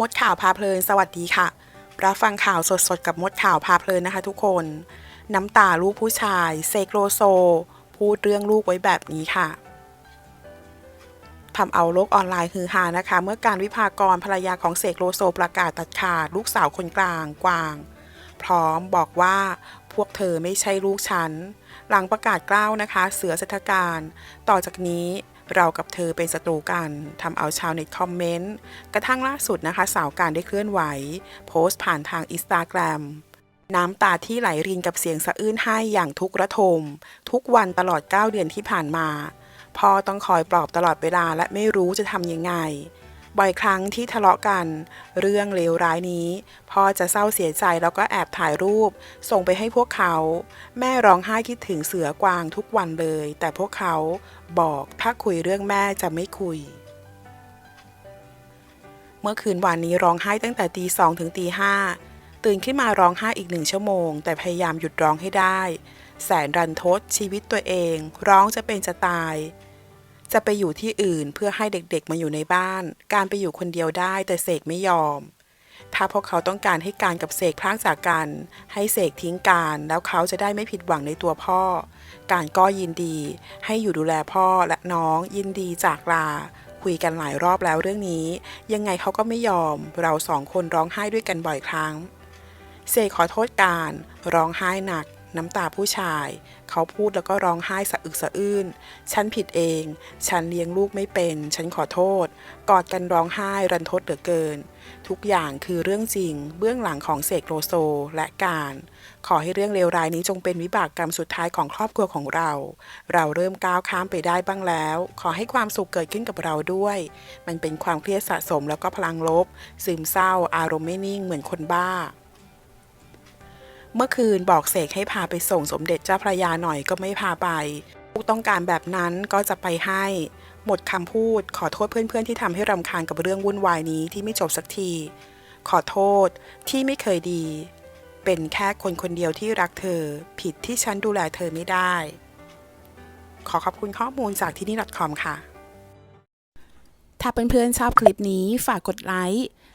มดข่าวพาเพลิน สวัสดีค่ะ รับฟังข่าวสดๆ กับมดข่าวพาเพลินนะคะทุกคน น้ำตาลูกผู้ชาย เซกโลโซ พูดเรื่องลูกไว้แบบนี้ค่ะทำเอาโลกออนไลน์ฮือฮานะคะ เมื่อการวิพากรภรรยาของเสกโลโซประกาศตัดขาดลูกสาวคนกลางกวาง พร้อมบอกว่าพวกเธอไม่ใช่ลูกฉัน หลังประกาศกล้าวนะคะ เสือเศรษฐการ ต่อจากนี้ เรากับเธอเป็นศัตรูกันทำเอาชาวเน็ตคอมเมนต์ กระทั่งล่าสุดนะคะ สาวการได้เคลื่อนไหว โพสต์ผ่านทางอินสตาแกรมน้ำตาที่ไหลรินกับเสียงสะอื้นให้อย่างทุกระทม ทุกวันตลอด 9 เดือนที่ผ่านมาพ่อต้องคอยปลอบตลอดเวลาและไม่รู้จะทำยังไง บ่อยครั้งที่ทะเลาะกัน เรื่องเลวร้ายนี้ พ่อจะเศร้าเสียใจแล้วก็แอบถ่ายรูป ส่งไปให้พวกเขา แม่ร้องไห้คิดถึงเสือกวางทุกวันเลย แต่พวกเขาบอกถ้าคุยเรื่องแม่จะไม่คุยเมื่อคืนวานนี้ร้องไห้ตั้งแต่ตีสองถึงตีห้าตื่นขึ้นมาร้องไห้อีกหนึ่งชั่วโมง แต่พยายามหยุดร้องให้ได้ แสนรันทดชีวิตตัวเอง ร้องจะเป็นจะตาย จะไปอยู่ที่อื่นเพื่อให้เด็กๆมาอยู่ในบ้าน การไปอยู่คนเดียวได้แต่เสกไม่ยอม ถ้าพวกเขาต้องการให้การกับเสกพลากจากกัน ให้เสกทิ้งการแล้วเขาจะได้ไม่ผิดหวังในตัวพ่อ การก็ยินดี ให้อยู่ดูแลพ่อและน้องยินดีจากลา คุยกันหลายรอบแล้วเรื่องนี้ ยังไงเขาก็ไม่ยอม เราสองคนร้องไห้ด้วยกันบ่อยครั้ง เสกขอโทษการ ร้องไห้หนัก น้ำตาผู้ชาย เขาพูดแล้วก็ร้องไห้สะอึกสะอื้น ฉันผิดเอง ฉันเลี้ยงลูกไม่เป็น ฉันขอโทษ กอดกันร้องไห้รันทดเหลือเกิน ทุกอย่างคือเรื่องจริง เบื้องหลังของเสกโลโซและการ ขอให้เรื่องเลวร้ายนี้จงเป็นวิบากกรรมสุดท้ายของครอบครัวของเรา เราเริ่มก้าวข้ามไปได้บ้างแล้ว ขอให้ความสุขเกิดขึ้นกับเราด้วย มันเป็นความเครียดสะสมแล้วก็พลังลบ ซึมเศร้า อารมณ์ไม่นิ่งเหมือนคนบ้า เมื่อคืนบอกเสกให้พาไปส่งสมเด็จเจ้าพระยาหน่อยก็ไม่พาไปลูกต้องการแบบนั้นก็จะไปให้ หมดคำพูดขอโทษเพื่อนๆที่ทำให้รำคาญกับเรื่องวุ่นวายนี้ที่ไม่จบสักที ขอโทษที่ไม่เคยดี เป็นแค่คนคนเดียวที่รักเธอ ผิดที่ฉันดูแลเธอไม่ได้ ขอขอบคุณข้อมูลจากที่นี่ .com ค่ะ ถ้าเเพื่อนๆชอบคลิปนี้ฝากกดไลค์